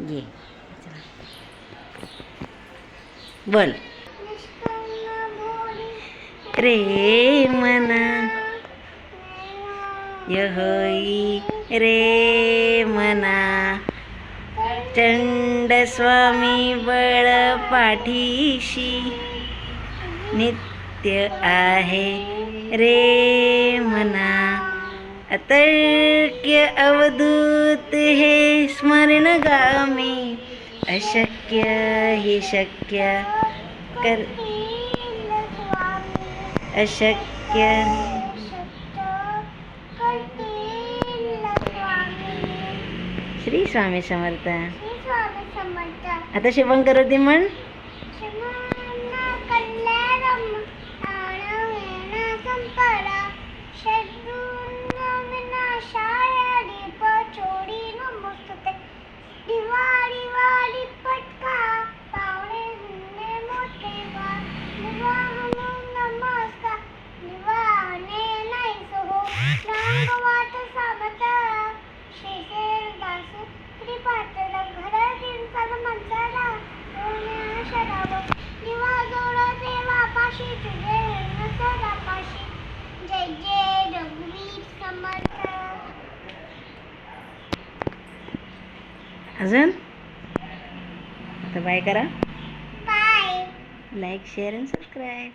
घे. बोल. रे मना. यहोई रे मना. चंड स्वामी बळ पाठीशी. नित्य आहे रे मना. अतर्क्य अवधूत हे स्मरण गामी अशक्य हे शक्य कर अशक्य श्री स्वामी समर्थ. आता शिवण करू दे म्हण अजून? आता बाय करा. Bye like share and subscribe